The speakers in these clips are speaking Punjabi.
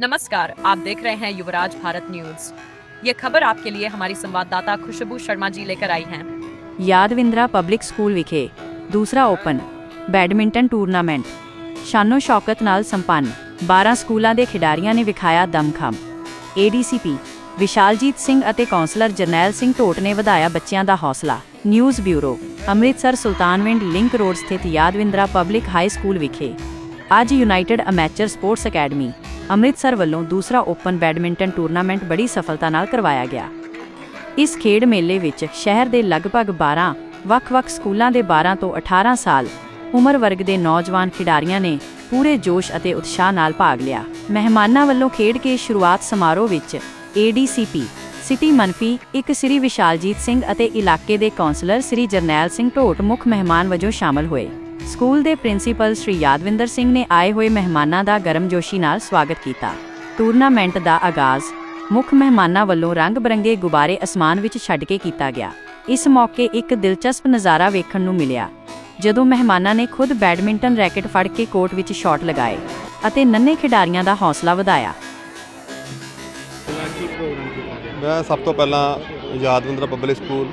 नमस्कार आप देख रहे हैं युवराज भारत न्यूज ये खबर आपके लिए हमारी संवाददाता खुशबू शर्मा जी लेकर आई हैं ਯਾਦਵਿੰਦਰਾ ਪਬਲਿਕ ਸਕੂਲ ਵਿਖੇ ਦੂਸਰਾ ਓਪਨ ਬੈਡਮਿੰਟਨ ਟੂਰਨਾਮੈਂਟ ਸ਼ਾਨੋ ਸ਼ੌਕਤ ਨਾਲ ਸੰਪੰਨ 12 ਸਕੂਲਾਂ ਦੇ ਖਿਡਾਰੀਆਂ ਨੇ ਵਿਖਾਇਆ ਦਮਖਮ ਏਡੀਸੀਪੀ ਵਿਸ਼ਾਲਜੀਤ ਸਿੰਘ ਅਤੇ ਕੌਂਸਲਰ ਜਰਨੈਲ ਸਿੰਘ ਢੋਟ ਨੇ ਵਧਾਇਆ ਬੱਚਿਆਂ ਦਾ ਹੌਸਲਾ news bureau Amritsar Sultanwind link road ਸਥਿਤ ਯਾਦਵਿੰਦਰਾ ਪਬਲਿਕ ਹਾਈ ਸਕੂਲ ਵਿਖੇ ਅੱਜ united amateur sports academy Amritsar ਵੱਲੋਂ ਦੂਸਰਾ ਓਪਨ ਬੈਡਮਿੰਟਨ ਟੂਰਨਾਮੈਂਟ ਬੜੀ ਸਫਲਤਾ ਨਾਲ ਕਰਵਾਇਆ ਗਿਆ। ਇਸ ਖੇਡ ਮੇਲੇ ਵਿੱਚ ਸ਼ਹਿਰ ਦੇ ਲਗਭਗ 12 ਵੱਖ-ਵੱਖ ਸਕੂਲਾਂ ਦੇ 12 ਤੋਂ 18 ਸਾਲ ਉਮਰ ਵਰਗ ਦੇ ਨੌਜਵਾਨ ਖਿਡਾਰੀਆਂ ਨੇ ਪੂਰੇ ਜੋਸ਼ ਅਤੇ ਉਤਸ਼ਾਹ ਨਾਲ ਭਾਗ ਲਿਆ। ਮਹਿਮਾਨਾਂ ਵੱਲੋਂ ਖੇਡ ਕੇ ਸ਼ੁਰੂਆਤ ਸਮਾਰੋਹ ਵਿੱਚ ਏਡੀਸੀਪੀ ਸਿਟੀ ਮਨਫੀ, ਇੱਕ ਸ੍ਰੀ ਵਿਸ਼ਾਲਜੀਤ ਸਿੰਘ ਅਤੇ ਇਲਾਕੇ ਦੇ ਕੌਂਸਲਰ ਸ੍ਰੀ ਜਰਨੈਲ ਸਿੰਘ ਢੋਟ ਮੁੱਖ ਮਹਿਮਾਨ ਵਜੋਂ ਸ਼ਾਮਲ ਹੋਏ। ਸਕੂਲ ਦੇ ਪ੍ਰਿੰਸੀਪਲ ਸ੍ਰੀ ਯਾਦਵਿੰਦਰ ਸਿੰਘ ਨੇ ਆਏ ਹੋਏ ਮਹਿਮਾਨਾਂ ਦਾ ਗਰਮਜੋਸ਼ੀ ਨਾਲ ਸਵਾਗਤ ਕੀਤਾ। ਟੂਰਨਾਮੈਂਟ ਦਾ ਆਗਾਜ਼ ਮੁੱਖ ਮਹਿਮਾਨਾਂ ਵੱਲੋਂ ਰੰਗ-ਬਰੰਗੇ ਗੁਬਾਰੇ ਅਸਮਾਨ ਵਿੱਚ ਛੱਡ ਕੇ ਕੀਤਾ ਗਿਆ। ਇਸ ਮੌਕੇ ਇੱਕ ਦਿਲਚਸਪ ਨਜ਼ਾਰਾ ਵੇਖਣ ਨੂੰ ਮਿਲਿਆ, ਜਦੋਂ ਮਹਿਮਾਨਾਂ ਨੇ ਖੁਦ ਬੈਡਮਿੰਟਨ ਰੈਕਟ ਫੜ ਕੇ ਕੋਰਟ ਵਿੱਚ ਸ਼ਾਟ ਲਗਾਏ ਅਤੇ ਨੰਨੇ ਖਿਡਾਰੀਆਂ ਦਾ ਹੌਸਲਾ ਵਧਾਇਆ। ਮੈਂ ਸਭ ਤੋਂ ਪਹਿਲਾਂ ਯਾਦਵਿੰਦਰਾ ਪਬਲਿਕ ਸਕੂਲ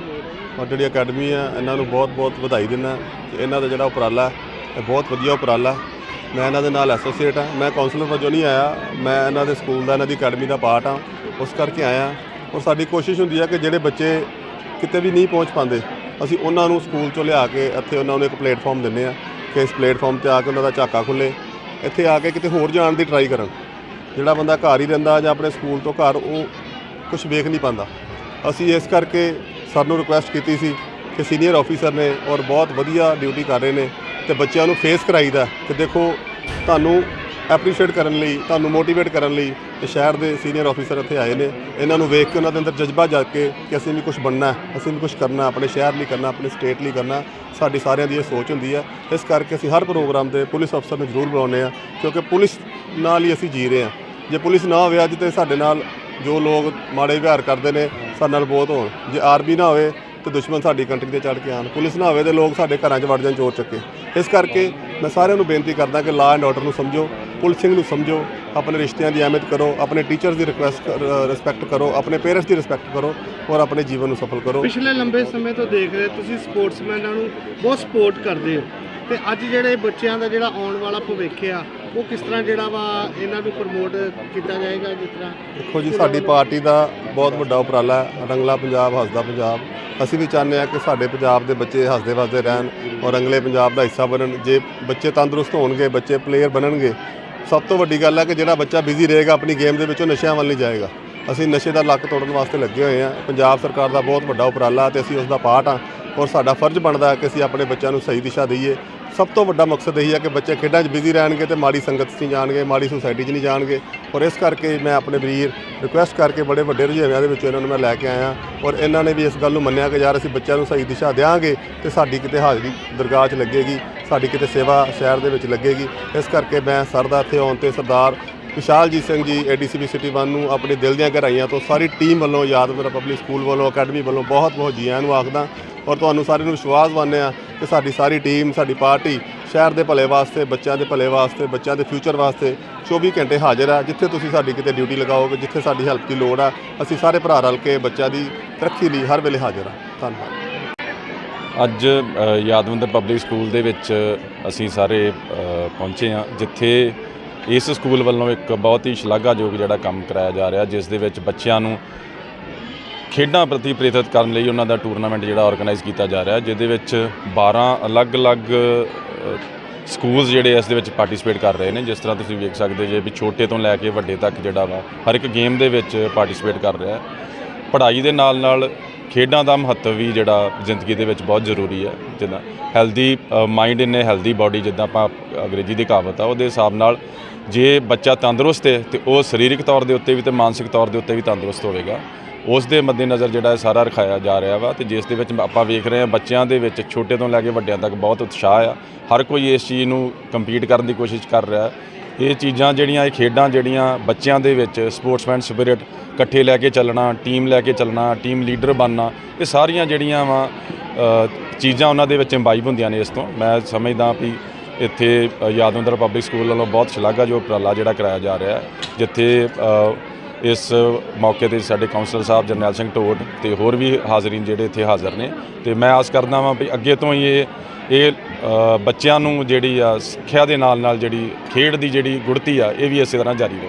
ਔਰ ਜਿਹੜੀ ਅਕੈਡਮੀ ਆ, ਇਹਨਾਂ ਨੂੰ ਬਹੁਤ-ਬਹੁਤ ਵਧਾਈ ਦਿੰਦਾ। ਕਿ ਇਹਨਾਂ ਦਾ ਜਿਹੜਾ ਉਪਰਾਲਾ, ਇਹ ਬਹੁਤ ਵਧੀਆ ਉਪਰਾਲਾ। ਮੈਂ ਇਹਨਾਂ ਦੇ ਨਾਲ ਐਸੋਸੀਏਟ ਹਾਂ ਮੈਂ ਕਾਉਂਸਲਰ ਵਜੋਂ ਨਹੀਂ ਆਇਆ। ਮੈਂ ਇਹਨਾਂ ਦੇ ਸਕੂਲ ਦਾ, ਇਹਨਾਂ ਦੀ ਅਕੈਡਮੀ ਦਾ ਪਾਰਟ ਹਾਂ ਉਸ ਕਰਕੇ ਆਇਆ। ਔਰ ਸਾਡੀ ਕੋਸ਼ਿਸ਼ ਹੁੰਦੀ ਆ ਕਿ ਜਿਹੜੇ ਬੱਚੇ ਕਿਤੇ ਵੀ ਨਹੀਂ ਪਹੁੰਚ ਪਾਉਂਦੇ, ਅਸੀਂ ਉਹਨਾਂ ਨੂੰ ਸਕੂਲ ਚੋਂ ਲਿਆ ਕੇ ਇੱਥੇ ਉਹਨਾਂ ਨੂੰ ਇੱਕ ਪਲੇਟਫਾਰਮ ਦਿੰਦੇ ਆ ਕਿ ਇਸ ਪਲੇਟਫਾਰਮ ਤੇ ਆ ਕੇ ਉਹਨਾਂ ਦਾ ਝਾਕਾ ਖੁੱਲੇ। ਇੱਥੇ ਆ ਕੇ ਕਿਤੇ ਹੋਰ ਜਾਣ ਦੀ ਟਰਾਈ ਕਰਨ। ਜਿਹੜਾ ਬੰਦਾ ਘਰ ਹੀ ਰਹਿੰਦਾ ਜਾਂ ਆਪਣੇ ਸਕੂਲ ਤੋਂ ਘਰ, ਉਹ ਕੁਝ ਵੇਖ ਨਹੀਂ ਪਾਉਂਦਾ। ਅਸੀਂ ਇਸ ਕਰਕੇ ਸਰ ਨੂੰ ਰਿਕੁਐਸਟ ਕੀਤੀ ਸੀ ਕਿ ਸੀਨੀਅਰ ਆਫੀਸਰ ਨੇ ਔਰ ਬਹੁਤ ਵਧੀਆ ਡਿਊਟੀ ਕਰ ਰਹੇ ਨੇ ਤੇ ਬੱਚਿਆਂ ਨੂੰ ਫੇਸ ਕਰਾਈਦਾ ਕਿ ਦੇਖੋ, ਤੁਹਾਨੂੰ ਐਪਰੀਸ਼ੀਏਟ ਕਰਨ ਲਈ, ਤੁਹਾਨੂੰ ਮੋਟੀਵੇਟ ਕਰਨ ਲਈ ਇਹ ਸ਼ਹਿਰ ਦੇ ਸੀਨੀਅਰ ਆਫੀਸਰ ਇੱਥੇ ਆਏ ਨੇ। ਇਹਨਾਂ ਨੂੰ ਵੇਖ ਕੇ ਉਹਨਾਂ ਦੇ ਅੰਦਰ ਜਜ਼ਬਾ ਜਾਗ ਕੇ ਕਿ ਅਸੀਂ ਵੀ ਕੁਝ ਬਣਨਾ ਅਸੀਂ ਵੀ ਕੁਝ ਕਰਨਾ ਆਪਣੇ ਸ਼ਹਿਰ ਲਈ ਕਰਨਾ, ਆਪਣੇ ਸਟੇਟ ਲਈ ਕਰਨਾ ਸਾਡੀ ਸਾਰਿਆਂ ਦੀ ਇਹ ਸੋਚ ਹੁੰਦੀ ਹੈ। ਇਸ ਕਰਕੇ ਅਸੀਂ ਹਰ ਪ੍ਰੋਗਰਾਮ ਤੇ ਪੁਲਿਸ ਅਫਸਰ ਨੂੰ ਜ਼ਰੂਰ ਬੁਲਾਉਂਦੇ ਆ ਕਿਉਂਕਿ ਪੁਲਿਸ ਨਾਲ ਹੀ ਅਸੀਂ ਜੀ ਰਹੇ ਹਾਂ। ਜੇ ਪੁਲਿਸ ਨਾ ਹੋਵੇ ਅੱਜ ਤੇ ਸਾਡੇ ਨਾਲ ਜੋ ਲੋਕ ਮਾੜੇ ਵਿਹਾਰ ਕਰਦੇ ਨੇ, ਸਾਡੇ ਨਾਲ ਬਹੁਤ ਹੋਣ। ਜੇ ਆਰਮੀ ਨਾ ਹੋਵੇ ਤੇ ਦੁਸ਼ਮਣ ਸਾਡੀ ਕੰਟਰੀ ਤੇ ਚੜ ਕੇ ਆਣ ਪੁਲਿਸ ਨਾ ਹੋਵੇ ਤੇ ਲੋਕ ਸਾਡੇ ਘਰਾਂ 'ਚ ਵੜ ਜਾਣ ਚੋਰ ਚੱਕੇ। ਇਸ ਕਰਕੇ ਮੈਂ ਸਾਰਿਆਂ ਨੂੰ ਬੇਨਤੀ ਕਰਦਾ ਕਿ ਲਾਅ ਐਂਡ ਆਰਡਰ ਨੂੰ ਸਮਝੋ ਪੁਲਿਸਿੰਗ ਨੂੰ ਸਮਝੋ, ਆਪਣੇ ਰਿਸ਼ਤਿਆਂ ਦੀ ਅਹਿਮੀਅਤ ਕਰੋ, ਆਪਣੇ ਟੀਚਰਸ ਦੀ ਰਿਕੁਐਸਟ ਰਿਸਪੈਕਟ ਕਰੋ, ਆਪਣੇ ਪੇਰੈਂਟਸ ਦੀ ਰਿਸਪੈਕਟ ਕਰੋ ਔਰ ਆਪਣੇ ਜੀਵਨ ਨੂੰ ਸਫਲ ਕਰੋ। ਪਿਛਲੇ ਲੰਬੇ ਸਮੇਂ ਤੋਂ ਦੇਖ ਰਹੇ ਤੁਸੀਂ ਸਪੋਰਟਸਮੈਨਾਂ ਨੂੰ ਬਹੁਤ ਸਪੋਰਟ ਕਰਦੇ ਹੋ। ਤੇ ਅੱਜ ਜਿਹੜੇ ਬੱਚਿਆਂ ਦਾ ਜਿਹੜਾ ਆਉਣ ਵਾਲਾ ਭਵਿੱਖ ਆ, ਉਹ ਕਿਸ ਤਰ੍ਹਾਂ ਜਿਹੜਾ ਵਾ ਇਹਨਾਂ ਨੂੰ ਪ੍ਰਮੋਟ ਕੀਤਾ ਜਾਏਗਾ, ਜਿਸ ਤਰ੍ਹਾਂ? ਦੇਖੋ ਜੀ, ਸਾਡੀ ਪਾਰਟੀ ਦਾ ਬਹੁਤ ਵੱਡਾ ਉਪਰਾਲਾ ਹੈ, ਰੰਗਲਾ ਪੰਜਾਬ, ਹੱਸਦਾ ਪੰਜਾਬ। ਅਸੀਂ ਵੀ ਚਾਹੁੰਦੇ ਹਾਂ ਕਿ ਸਾਡੇ ਪੰਜਾਬ ਦੇ ਬੱਚੇ ਹੱਸਦੇ ਵਸਦੇ ਰਹਿਣ ਔਰ ਰੰਗਲੇ ਪੰਜਾਬ ਦਾ ਹਿੱਸਾ ਬਣਨ। ਜੇ ਬੱਚੇ ਤੰਦਰੁਸਤ ਹੋਣਗੇ, ਬੱਚੇ ਪਲੇਅਰ ਬਣਨਗੇ, ਸਭ ਤੋਂ ਵੱਡੀ ਗੱਲ ਹੈ ਕਿ ਜਿਹੜਾ ਬੱਚਾ ਬਿਜ਼ੀ ਰਹੇਗਾ, ਆਪਣੀ ਗੇਮ ਦੇ ਵਿੱਚੋਂ ਨਸ਼ਿਆਂ ਵੱਲ ਨਹੀਂ ਜਾਏਗਾ। ਅਸੀਂ ਨਸ਼ੇ ਦਾ ਲੱਕ ਤੋੜਨ ਵਾਸਤੇ ਲੱਗੇ ਹੋਏ ਹਾਂ। ਪੰਜਾਬ ਸਰਕਾਰ ਦਾ ਬਹੁਤ ਵੱਡਾ ਉਪਰਾਲਾ ਤੇ ਅਸੀਂ ਉਸ ਦਾ ਪਾਰਟ ਹਾਂ ਔਰ ਸਾਡਾ ਫਰਜ਼ ਬਣਦਾ ਹੈ ਕਿ ਅਸੀਂ ਆਪਣੇ ਬੱਚਿਆਂ ਨੂੰ ਸਹੀ ਦਿਸ਼ਾ ਦਈਏ। ਸਭ ਤੋਂ ਵੱਡਾ ਮਕਸਦ ਇਹੀ ਹੈ ਕਿ ਬੱਚੇ ਖੇਡਾਂ 'ਚ ਬਿਜ਼ੀ ਰਹਿਣਗੇ ਤੇ ਮਾੜੀ ਸੰਗਤ 'ਚ ਨਹੀਂ ਜਾਣਗੇ, ਮਾੜੀ ਸੁਸਾਇਟੀ 'ਚ ਨਹੀਂ ਜਾਣਗੇ। ਔਰ ਇਸ ਕਰਕੇ ਮੈਂ ਆਪਣੇ ਵੀਰ ਰਿਕੁਐਸਟ ਕਰਕੇ ਬੜੇ ਵੱਡੇ ਰੁਝੇਵਿਆਂ ਦੇ ਵਿੱਚ ਇਹਨਾਂ ਨੂੰ ਮੈਂ ਲੈ ਕੇ ਆਇਆ। ਔਰ ਇਹਨਾਂ ਨੇ ਵੀ ਇਸ ਗੱਲ ਨੂੰ ਮੰਨਿਆ ਕਿ ਯਾਰ ਅਸੀਂ ਬੱਚਿਆਂ ਨੂੰ ਸਹੀ ਦਿਸ਼ਾ ਦੇਵਾਂਗੇ ਤੇ ਸਾਡੀ ਕਿਤੇ ਹਾਜ਼ਰੀ ਦਰਗਾਹ 'ਚ ਲੱਗੇਗੀ, ਸਾਡੀ ਕਿਤੇ ਸੇਵਾ ਸ਼ਹਿਰ ਦੇ ਵਿੱਚ ਲੱਗੇਗੀ। ਇਸ ਕਰਕੇ ਮੈਂ ਸਰ ਦਾ ਇੱਥੇ ਆਉਣ ਤੇ ਸਰਦਾਰ ਵਿਸ਼ਾਲਜੀਤ ਸਿੰਘ ਜੀ ਏਡੀਸੀਬੀ ਸਿਟੀ 1 ਨੂੰ ਆਪਣੇ ਦਿਲ ਦੀਆਂ ਗਹਿਰਾਈਆਂ ਤੋਂ ਸਾਰੀ ਟੀਮ ਵੱਲੋਂ ਯਾਦਵਿੰਦਰ ਪਬਲਿਕ ਸਕੂਲ ਵੱਲੋਂ ਅਕੈਡਮੀ ਵੱਲੋਂ ਬਹੁਤ ਬਹੁਤ ਜੀ ਆਇਆਂ ਨੂੰ ਆਖਦਾ ਔਰ ਤੁਹਾਨੂੰ ਸਾਰਿਆਂ ਨੂੰ ਵਿਸ਼ਵਾਸ ਦਿਵਾਉਂਦੇ ਆ ਕਿ ਸਾਡੀ ਸਾਰੀ ਟੀਮ ਸਾਡੀ ਪਾਰਟੀ ਸ਼ਹਿਰ ਦੇ ਭਲੇ ਵਾਸਤੇ ਬੱਚਿਆਂ ਦੇ ਭਲੇ ਵਾਸਤੇ ਬੱਚਿਆਂ ਦੇ ਫਿਊਚਰ ਵਾਸਤੇ 24 ਘੰਟੇ ਹਾਜ਼ਰ ਆ। ਜਿੱਥੇ ਤੁਸੀਂ ਸਾਡੀ ਕਿਤੇ ਡਿਊਟੀ ਲਗਾਓਗੇ ਜਿੱਥੇ ਸਾਡੀ ਹੈਲਪ ਦੀ ਲੋੜ ਆ ਅਸੀਂ ਸਾਰੇ ਭਰਾ ਰਲ ਕੇ ਬੱਚਿਆਂ ਦੀ ਤਰੱਕੀ ਲਈ ਹਰ ਵੇਲੇ ਹਾਜ਼ਰ ਆ। ਧੰਨਵਾਦ। ਅੱਜ ਅ, ਯਾਦਵਿੰਦਰ ਪਬਲਿਕ ਸਕੂਲ ਦੇ ਵਿੱਚ ਅਸੀਂ ਸਾਰੇ ਪਹੁੰਚੇ ਹਾਂ ਜਿੱਥੇ ਇਸ ਸਕੂਲ ਵੱਲੋਂ ਇੱਕ ਬਹੁਤ ਹੀ ਸ਼ਲਾਘਾਯੋਗ ਜਿਹੜਾ ਕੰਮ ਕਰਾਇਆ ਜਾ ਰਿਹਾ, ਜਿਸ ਦੇ ਵਿੱਚ ਬੱਚਿਆਂ ਨੂੰ ਖੇਡਾਂ ਪ੍ਰਤੀ ਪ੍ਰੇਰਿਤ ਕਰਨ ਲਈ ਉਹਨਾਂ ਦਾ ਟੂਰਨਾਮੈਂਟ ਜਿਹੜਾ ਆਰਗੇਨਾਈਜ਼ ਕੀਤਾ ਜਾ ਰਿਹਾ, ਜਿਹਦੇ ਵਿੱਚ 12 ਅਲੱਗ-ਅਲੱਗ ਸਕੂਲਸ ਜਿਹੜੇ ਇਸ ਦੇ ਵਿੱਚ ਪਾਰਟਿਸਿਪੇਟ ਕਰ ਰਹੇ ਨੇ, ਜਿਸ ਤਰ੍ਹਾਂ ਤੁਸੀਂ ਵੇਖ ਸਕਦੇ ਜੇ ਵੀ ਛੋਟੇ ਤੋਂ ਲੈ ਕੇ ਵੱਡੇ ਤੱਕ ਜਿਹੜਾ ਵਾ, ਹਰ ਇੱਕ ਗੇਮ ਦੇ ਵਿੱਚ ਪਾਰਟਿਸਿਪੇਟ ਕਰ ਰਿਹਾ। ਪੜ੍ਹਾਈ ਦੇ ਨਾਲ ਨਾਲ ਖੇਡਾਂ ਦਾ ਮਹੱਤਵ ਵੀ ਜਿਹੜਾ ਜ਼ਿੰਦਗੀ ਦੇ ਵਿੱਚ ਬਹੁਤ ਜ਼ਰੂਰੀ ਹੈ ਜਿੱਦਾਂ healthy mind in healthy body ਜਿੱਦਾਂ ਆਪਾਂ ਅੰਗਰੇਜ਼ੀ ਦੀ ਕਹਾਵਤ ਆ, ਉਹਦੇ ਹਿਸਾਬ ਨਾਲ ਜੇ ਬੱਚਾ ਤੰਦਰੁਸਤ ਹੈ ਤੇ ਉਹ ਸਰੀਰਕ ਤੌਰ ਦੇ ਉੱਤੇ ਵੀ ਤੇ ਮਾਨਸਿਕ ਤੌਰ ਦੇ ਉੱਤੇ ਵੀ ਤੰਦਰੁਸਤ ਹੋਵੇਗਾ। ਉਸ ਦੇ ਮੱਦੇਨਜ਼ਰ ਜਿਹੜਾ ਸਾਰਾ ਰਖਾਇਆ ਜਾ ਰਿਹਾ ਵਾ ਤੇ ਜਿਸ ਦੇ ਵਿੱਚ ਆਪਾਂ ਵੇਖ ਰਹੇ ਹਾਂ ਬੱਚਿਆਂ ਦੇ ਵਿੱਚ ਛੋਟੇ ਤੋਂ ਲੈ ਕੇ ਵੱਡਿਆਂ ਤੱਕ ਬਹੁਤ ਉਤਸ਼ਾਹ ਆ। ਹਰ ਕੋਈ ਇਸ ਚੀਜ਼ ਨੂੰ ਕੰਪੀਟ ਕਰਨ ਦੀ ਕੋਸ਼ਿਸ਼ ਕਰ ਰਿਹਾ। ਹੈ ਇਹ ਚੀਜ਼ਾਂ ਜਿਹੜੀਆਂ, ਇਹ ਖੇਡਾਂ ਜਿਹੜੀਆਂ ਬੱਚਿਆਂ ਦੇ ਵਿੱਚ ਸਪੋਰਟਸਮੈਨ ਸਪਿਰਿਟ ਇਕੱਠੇ ਲੈ ਕੇ ਚੱਲਣਾ, ਟੀਮ ਲੈ ਕੇ ਚੱਲਣਾ, ਟੀਮ ਲੀਡਰ ਬਣਨਾ, ਇਹ ਸਾਰੀਆਂ ਜਿਹੜੀਆਂ ਵਾ ਚੀਜ਼ਾਂ ਉਹਨਾਂ ਦੇ ਵਿੱਚ ਇੰਬਾਈਬ ਹੁੰਦੀਆਂ ਨੇ ਇਸ ਤੋਂ। ਮੈਂ ਸਮਝਦਾ ਵੀ ਇੱਥੇ ਯਾਦਵੰਦਰ ਪਬਲਿਕ ਸਕੂਲ ਵੱਲੋਂ ਬਹੁਤ ਸ਼ਲਾਘਾਯੋਗ ਉਪਰਾਲਾ ਜਿਹੜਾ ਕਰਾਇਆ ਜਾ ਰਿਹਾ ਹੈ, ਜਿੱਥੇ ਇਸ ਮੌਕੇ ਤੇ ਸਾਡੇ ਕਾਉਂਸਲਰ ਸਾਹਿਬ ਜਰਨੈਲ ਸਿੰਘ ਟੋਡ ਤੇ ਹੋਰ ਵੀ ਹਾਜ਼ਰੀਨ ਜਿਹੜੇ ਇੱਥੇ ਹਾਜ਼ਰ ਨੇ। ਤੇ ਮੈਂ ਆਸ ਕਰਦਾ ਵਾਂ ਵੀ ਅੱਗੇ ਤੋਂ ਹੀ ਇਹ ਇਹ ਬੱਚਿਆਂ ਨੂੰ ਜਿਹੜੀ ਆ ਸਿੱਖਿਆ ਦੇ ਨਾਲ ਨਾਲ ਜਿਹੜੀ ਖੇਡ ਦੀ ਜਿਹੜੀ ਗੁੜਤੀ ਆ, ਇਹ ਵੀ ਇਸੇ ਤਰ੍ਹਾਂ ਜਾਰੀ ਰਹੇ।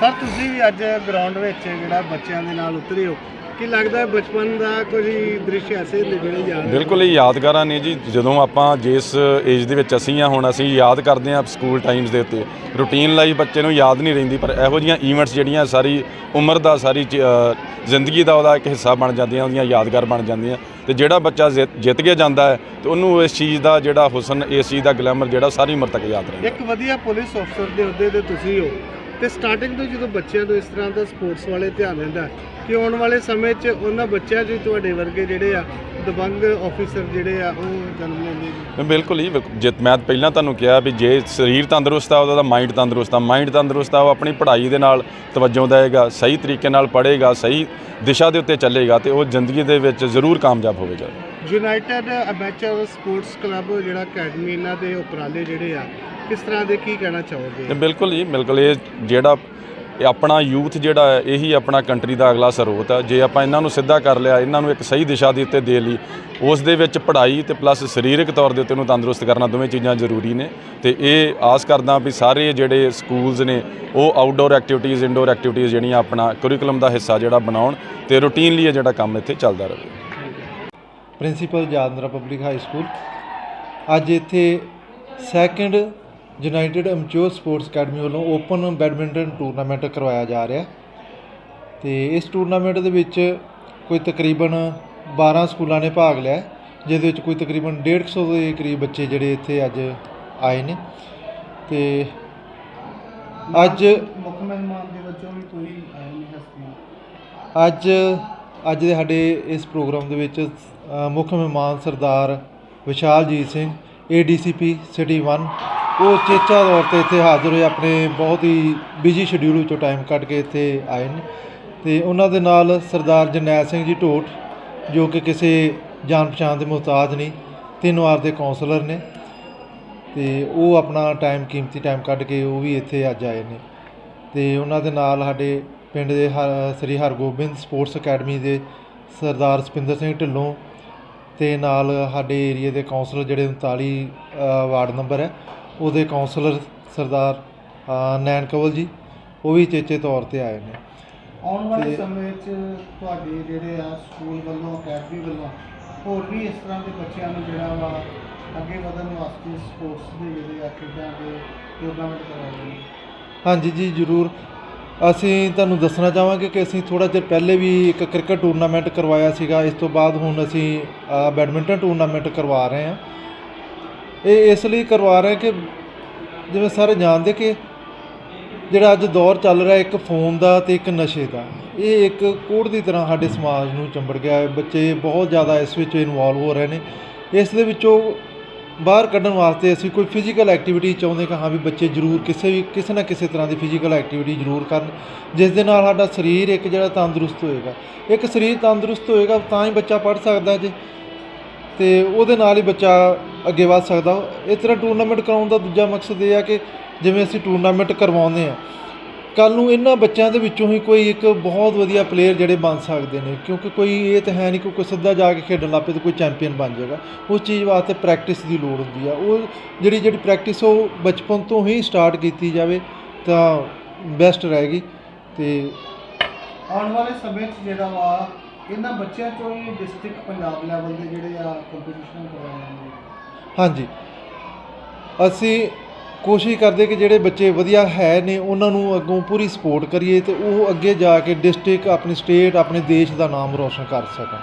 ਸਰ, ਤੁਸੀਂ ਵੀ ਅੱਜ ਗਰਾਊਂਡ ਵਿੱਚ ਜਿਹੜਾ ਬੱਚਿਆਂ ਦੇ ਨਾਲ ਉਤਰੇ ਹੋ ਕੀ ਲੱਗਦਾ ਹੈ ਬਚਪਨ ਦਾ ਕੋਈ ਦ੍ਰਿਸ਼ ਐਸੇ ਹੁੰਦੇ ਜਿਹੜੇ ਯਾਦ ਬਿਲਕੁਲ ਇਹ ਯਾਦਗਾਰਾਂ ਨੇ ਜੀ ਜਦੋਂ ਆਪਾਂ ਜਿਸ ਏਜ ਦੇ ਵਿੱਚ ਅਸੀਂ ਆ ਹੁਣ ਅਸੀਂ ਯਾਦ ਕਰਦੇ ਆ ਸਕੂਲ ਟਾਈਮਸ ਦੇ ਉੱਤੇ। ਰੂਟੀਨ ਲਾਈਫ ਬੱਚੇ ਨੂੰ ਯਾਦ ਨਹੀਂ ਰਹਿੰਦੀ ਪਰ ਇਹੋ ਜੀਆਂ ਇਵੈਂਟਸ ਜਿਹੜੀਆਂ ਸਾਰੀ ਉਮਰ ਦਾ ਸਾਰੀ ਜ਼ਿੰਦਗੀ ਦਾ ਉਹਦਾ ਇੱਕ ਹਿੱਸਾ ਬਣ ਜਾਂਦੀਆਂ ਉਹਦੀਆਂ ਯਾਦਗਾਰ ਬਣ ਜਾਂਦੀਆਂ। ਤੇ ਜਿਹੜਾ ਬੱਚਾ ਜਿੱਤ ਜਿੱਤ ਕੇ ਜਾਂਦਾ ਹੈ ਤੇ ਉਹਨੂੰ ਇਸ ਚੀਜ਼ ਦਾ ਜਿਹੜਾ ਹੁਸਨ ਇਸ ਚੀਜ਼ ਦਾ ਗਲੈਮਰ ਜਿਹੜਾ ਸਾਰੀ ਉਮਰ ਤੱਕ ਯਾਦ ਰਹਿੰਦਾ। ਇੱਕ ਵਧੀਆ ਪੁਲਿਸ ਅਫਸਰ ਦੇ ਅਹੁਦੇ ਤੇ ਤੁਸੀਂ ਹੋ। ਤੇ ਸਟਾਰਟਿੰਗ ਤੋਂ ਜਦੋਂ ਬੱਚਿਆਂ ਨੂੰ ਇਸ ਤਰ੍ਹਾਂ ਦਾ ਸਪੋਰਟਸ ਵਾਲੇ ਧਿਆਨ ਦਿੰਦਾ, ਕਿ ਆਉਣ ਵਾਲੇ ਸਮੇਂ 'ਚ ਉਹਨਾਂ ਬੱਚਿਆਂ 'ਚ ਤੁਹਾਡੇ ਵਰਗੇ ਜਿਹੜੇ ਆ, ਦਬੰਗ ਆਫੀਸਰ ਜਿਹੜੇ ਆ, ਉਹ ਜਨਮ ਲੈਂਦੇ ਜੀ ਬਿਲਕੁਲ ਹੀ ਬਿਲਕੁਲ। ਮੈਂ ਪਹਿਲਾਂ ਤੁਹਾਨੂੰ ਕਿਹਾ ਵੀ ਜੇ ਸਰੀਰ ਤੰਦਰੁਸਤ ਆ, ਉਹਦਾ ਮਾਈਂਡ ਤੰਦਰੁਸਤ ਆ ਮਾਈਂਡ ਤੰਦਰੁਸਤ ਆ, ਉਹ ਆਪਣੀ ਪੜ੍ਹਾਈ ਦੇ ਨਾਲ ਤਵੱਜੋ ਦੇਵੇਗਾ, ਸਹੀ ਤਰੀਕੇ ਨਾਲ ਪੜ੍ਹੇਗਾ, ਸਹੀ ਦਿਸ਼ਾ ਦੇ ਉੱਤੇ ਚੱਲੇਗਾ ਤੇ ਉਹ ਜ਼ਿੰਦਗੀ ਦੇ ਵਿੱਚ ਜ਼ਰੂਰ ਕਾਮਯਾਬ ਹੋਵੇਗਾ ਯੂਨਾਈਟਿਡ ਅਮੈਚਰ ਸਪੋਰਟਸ ਕਲੱਬ ਜਿਹੜਾ ਅਕੈਡਮੀ ਇਹਨਾਂ ਦੇ ਉਪਰਾਲੇ ਜਿਹੜੇ ਆ, ਕਿਸ ਤਰ੍ਹਾਂ ਦੇ ਕੀ ਕਹਿਣਾ ਚਾਹੋਗੇ? ਬਿਲਕੁਲ ਜੀ, ਬਿਲਕੁਲ ਇਹ ਜਿਹੜਾ, ਇਹ ਆਪਣਾ ਯੂਥ ਜਿਹੜਾ ਹੈ, ਇਹੀ ਆਪਣਾ ਕੰਟਰੀ ਦਾ ਅਗਲਾ ਸਰੋਤ ਹੈ। ਜੇ ਆਪਾਂ ਇਹਨਾਂ ਨੂੰ ਸਿੱਧਾ ਕਰ ਲਿਆ, ਇਹਨਾਂ ਨੂੰ ਇੱਕ ਸਹੀ ਦਿਸ਼ਾ ਦੇ ਉੱਤੇ ਦੇ ਲਈ, ਉਸ ਦੇ ਵਿੱਚ ਪੜ੍ਹਾਈ ਤੇ ਪਲੱਸ ਸਰੀਰਕ ਤੌਰ ਦੇ ਉੱਤੇ ਉਹਨੂੰ ਤੰਦਰੁਸਤ ਕਰਨਾ ਦੋਵੇਂ ਚੀਜ਼ਾਂ ਜ਼ਰੂਰੀ ਨੇ। ਤੇ ਇਹ ਆਸ ਕਰਦਾ ਵੀ ਸਾਰੇ ਜਿਹੜੇ ਸਕੂਲਸ ਨੇ, ਉਹ ਆਊਟਡੋਰ ਐਕਟੀਵਿਟੀਜ਼ ਇਨਡੋਰ ਐਕਟੀਵਿਟੀਜ਼ ਜਿਹੜੀਆਂ ਆਪਣਾ ਕਰਿਕੂਲਮ ਦਾ ਹਿੱਸਾ ਜਿਹੜਾ ਬਣਾਉਣ ਤੇ ਰੂਟੀਨਲੀ ਇਹ ਜਿਹੜਾ ਕੰਮ ਇੱਥੇ ਚੱਲਦਾ ਰਹੇ। Principal Yadavindra public high school ਅੱਜ ਇੱਥੇ second united amateur sports academy ਵੱਲੋਂ ਓਪਨ ਬੈਡਮਿੰਟਨ ਟੂਰਨਾਮੈਂਟ ਕਰਵਾਇਆ ਜਾ ਰਿਹਾ ਤੇ ਇਸ ਟੂਰਨਾਮੈਂਟ ਦੇ ਵਿੱਚ ਕੋਈ ਤਕਰੀਬਨ 12 ਸਕੂਲਾਂ ਨੇ ਭਾਗ ਲਿਆ ਜਿਹਦੇ ਵਿੱਚ ਕੋਈ ਤਕਰੀਬਨ 150 ਦੇ ਕਰੀਬ ਬੱਚੇ ਜਿਹੜੇ ਇੱਥੇ ਅੱਜ ਆਏ ਨੇ। ਤੇ ਅੱਜ ਮੁੱਖ ਮਹਿਮਾਨ ਦੇ ਵਜੋਂ ਵੀ ਕੋਈ ਆਏ ਨਹੀਂ ਹਸਤੀਆਂ ਅੱਜ ਅੱਜ ਦੇ ਸਾਡੇ ਇਸ ਪ੍ਰੋਗਰਾਮ ਦੇ ਵਿੱਚ ਮੁੱਖ ਮਹਿਮਾਨ ਸਰਦਾਰ ਵਿਸ਼ਾਲਜੀਤ ਸਿੰਘ ਏਡੀਸੀਪੀ ਸਿਟੀ 1 ਉਹ ਚੇਚਾ ਤੌਰ ਤੇ ਇੱਥੇ ਹਾਜ਼ਰ ਹੋਏ, ਆਪਣੇ ਬਹੁਤ ਹੀ ਬਿਜ਼ੀ ਸ਼ਡਿਊਲ ਵਿੱਚੋਂ ਟਾਈਮ ਕੱਢ ਕੇ ਇੱਥੇ ਆਏ ਨੇ। ਤੇ ਉਹਨਾਂ ਦੇ ਨਾਲ ਸਰਦਾਰ ਜਰਨੈਲ ਸਿੰਘ ਜੀ ਢੋਟ, ਜੋ ਕਿ ਕਿਸੇ ਜਾਣ ਪਛਾਣ ਦੇ ਮੁਹਤਾਜ ਨਹੀਂ, ਤਿੰਨ ਵਾਰ ਦੇ ਕਾਉਂਸਲਰ ਨੇ। ਤੇ ਉਹ ਆਪਣਾ ਟਾਈਮ ਕੀਮਤੀ ਟਾਈਮ ਕੱਢ ਕੇ ਉਹ ਵੀ ਇੱਥੇ ਅੱਜ ਆਏ ਨੇ। ਤੇ ਉਹਨਾਂ ਦੇ ਨਾਲ ਸਾਡੇ ਪਿੰਡ ਦੇ ਹ- ਸ੍ਰੀ ਹਰਗੋਬਿੰਦ ਸਪੋਰਟਸ ਅਕੈਡਮੀ ਦੇ ਸਰਦਾਰ ਸਪਿੰਦਰ ਸਿੰਘ ਢਿੱਲੋਂ ਤੇ ਨਾਲ ਸਾਡੇ ਏਰੀਆ ਦੇ ਕਾਉਂਸਲਰ ਜਿਹੜੇ 39 ਅ, ਵਾਰਡ ਨੰਬਰ ਹੈ ਉਹਦੇ ਕਾਉਂਸਲਰ ਸਰਦਾਰ ਨੈਣ ਕੰਵਲ ਜੀ ਉਹ ਵੀ ਚੇਚੇ ਤੌਰ ਤੇ ਆਏ ਨੇ। ਆਉਣ ਵਾਲੇ ਸਮੇਂ 'ਚ ਤੁਹਾਡੇ ਜਿਹੜੇ ਆ ਸਕੂਲ ਵੱਲੋਂ ਅਕੈਡਮੀ ਵੱਲੋਂ ਹੋਰ ਵੀ ਇਸ ਤਰ੍ਹਾਂ ਦੇ ਬੱਚਿਆਂ ਨੂੰ ਜਿਹੜਾ ਵਾ ਅੱਗੇ ਵਧਣ ਵਾਸਤੇ ਸਪੋਰਟਸ ਦੇ ਜਿਹੜੇ ਆ ਖੇਡਾਂ ਦੇ ਟੂਰਨਾਮੈਂਟ ਕਰਾਏ ਨੇ। ਹਾਂਜੀ ਜੀ ਜ਼ਰੂਰ। ਅਸੀਂ ਤੁਹਾਨੂੰ ਦੱਸਣਾ ਚਾਹਾਂਗੇ ਕਿ ਅਸੀਂ ਥੋੜਾ ਚਿਰ ਪਹਿਲੇ ਵੀ ਇੱਕ ਕ੍ਰਿਕਟ ਟੂਰਨਾਮੈਂਟ ਕਰਵਾਇਆ ਸੀਗਾ। ਇਸ ਤੋਂ ਬਾਅਦ ਹੁਣ ਅਸੀਂ ਬੈਡਮਿੰਟਨ ਟੂਰਨਾਮੈਂਟ ਕਰਵਾ ਰਹੇ ਹਾਂ। ਇਹ ਇਸ ਲਈ ਕਰਵਾ ਰਹੇ ਕਿ ਜਿਵੇਂ ਸਾਰੇ ਜਾਣਦੇ ਕਿ ਜਿਹੜਾ ਅੱਜ ਦੌਰ ਚੱਲ ਰਿਹਾ ਇੱਕ ਫੋਨ ਦਾ ਤੇ ਇੱਕ ਨਸ਼ੇ ਦਾ, ਇਹ ਇੱਕ ਕੋੜ ਦੀ ਤਰ੍ਹਾਂ ਸਾਡੇ ਸਮਾਜ ਨੂੰ ਚੰਬੜ ਗਿਆ ਹੈ। ਬੱਚੇ ਬਹੁਤ ਜ਼ਿਆਦਾ ਇਸ ਵਿੱਚ ਇਨਵੋਲਵ ਹੋ ਰਹੇ ਨੇ। ਇਸ ਦੇ ਵਿੱਚੋਂ ਬਾਹਰ ਕੱਢਣ ਵਾਸਤੇ ਅਸੀਂ ਕੋਈ ਫਿਜ਼ੀਕਲ ਐਕਟੀਵਿਟੀ ਚਾਹੁੰਦੇ ਕਿ ਹਾਂ ਵੀ ਬੱਚੇ ਜ਼ਰੂਰ ਕਿਸੇ ਵੀ, ਕਿਸੇ ਨਾ ਕਿਸੇ ਤਰ੍ਹਾਂ ਦੀ ਫਿਜ਼ੀਕਲ ਐਕਟੀਵਿਟੀ ਜ਼ਰੂਰ ਕਰਨ, ਜਿਸ ਦੇ ਨਾਲ ਸਾਡਾ ਸਰੀਰ ਇੱਕ ਜਿਹੜਾ ਤੰਦਰੁਸਤ ਹੋਏਗਾ। ਇੱਕ ਸਰੀਰ ਤੰਦਰੁਸਤ ਹੋਏਗਾ, ਤਾਂ ਹੀ ਬੱਚਾ ਪੜ੍ਹ ਸਕਦਾ ਜੇ। ਤੇ ਉਹਦੇ ਨਾਲ ਹੀ ਬੱਚਾ ਅੱਗੇ ਵਧ ਸਕਦਾ। ਇਸ ਤਰ੍ਹਾਂ ਟੂਰਨਾਮੈਂਟ ਕਰਾਉਣ ਦਾ ਦੂਜਾ ਮਕਸਦ ਇਹ ਆ ਕਿ ਜਿਵੇਂ ਅਸੀਂ ਟੂਰਨਾਮੈਂਟ ਕਰਵਾਉਂਦੇ ਆ ਕੱਲ ਨੂੰ ਇਹਨਾਂ ਬੱਚਿਆਂ ਦੇ ਵਿੱਚੋਂ ਹੀ ਕੋਈ ਇੱਕ ਬਹੁਤ ਵਧੀਆ ਪਲੇਅਰ ਜਿਹੜੇ ਬਣ ਸਕਦੇ ਨੇ ਕਿਉਂਕਿ ਕੋਈ ਇਹ ਤਾਂ ਹੈ ਨਹੀਂ ਕਿ ਕੋਈ ਸਿੱਧਾ ਜਾ ਕੇ ਖੇਡਣ ਲੱਗ ਪਏ ਤੇ ਕੋਈ ਚੈਂਪੀਅਨ ਬਣ ਜਾਏਗਾ। ਉਸ ਚੀਜ਼ ਵਾਸਤੇ ਪ੍ਰੈਕਟਿਸ ਦੀ ਲੋੜ ਹੁੰਦੀ ਆ। ਉਹ ਜਿਹੜੀ ਜਿਹੜੀ ਪ੍ਰੈਕਟਿਸ ਉਹ ਬਚਪਨ ਤੋਂ ਹੀ ਸਟਾਰਟ ਕੀਤੀ ਜਾਵੇ ਤਾਂ ਬੈਸਟ ਰਹੇਗੀ ਤੇ ਆਉਣ ਵਾਲੇ ਸਮੇਂ 'ਚ ਜਿਹੜਾ ਵਾ ਇਹਨਾਂ ਬੱਚਿਆਂ ਚੋਂ ਹੀ ਡਿਸਟ੍ਰਿਕਟ ਪੰਜਾਬ ਲੈਵਲ ਦੇ ਜਿਹੜੇ ਆ ਕੰਪੀਟੀਸ਼ਨ ਕਰਵਾਏ ਜਾਂਦੇ ਹਾਂਜੀ। ਅਸੀਂ ਕੋਸ਼ਿਸ਼ ਕਰਦੇ ਕਿ ਜਿਹੜੇ ਬੱਚੇ ਵਧੀਆ ਹੈ ਨੇ, ਉਹਨਾਂ ਨੂੰ ਅੱਗੋਂ ਪੂਰੀ ਸਪੋਰਟ ਕਰੀਏ ਤੇ ਉਹ ਅੱਗੇ ਜਾ ਕੇ ਡਿਸਟ੍ਰਿਕਟ ਆਪਣੀ ਸਟੇਟ ਆਪਣੇ ਦੇਸ਼ ਦਾ ਨਾਮ ਰੋਸ਼ਨ ਕਰ ਸਕਣ।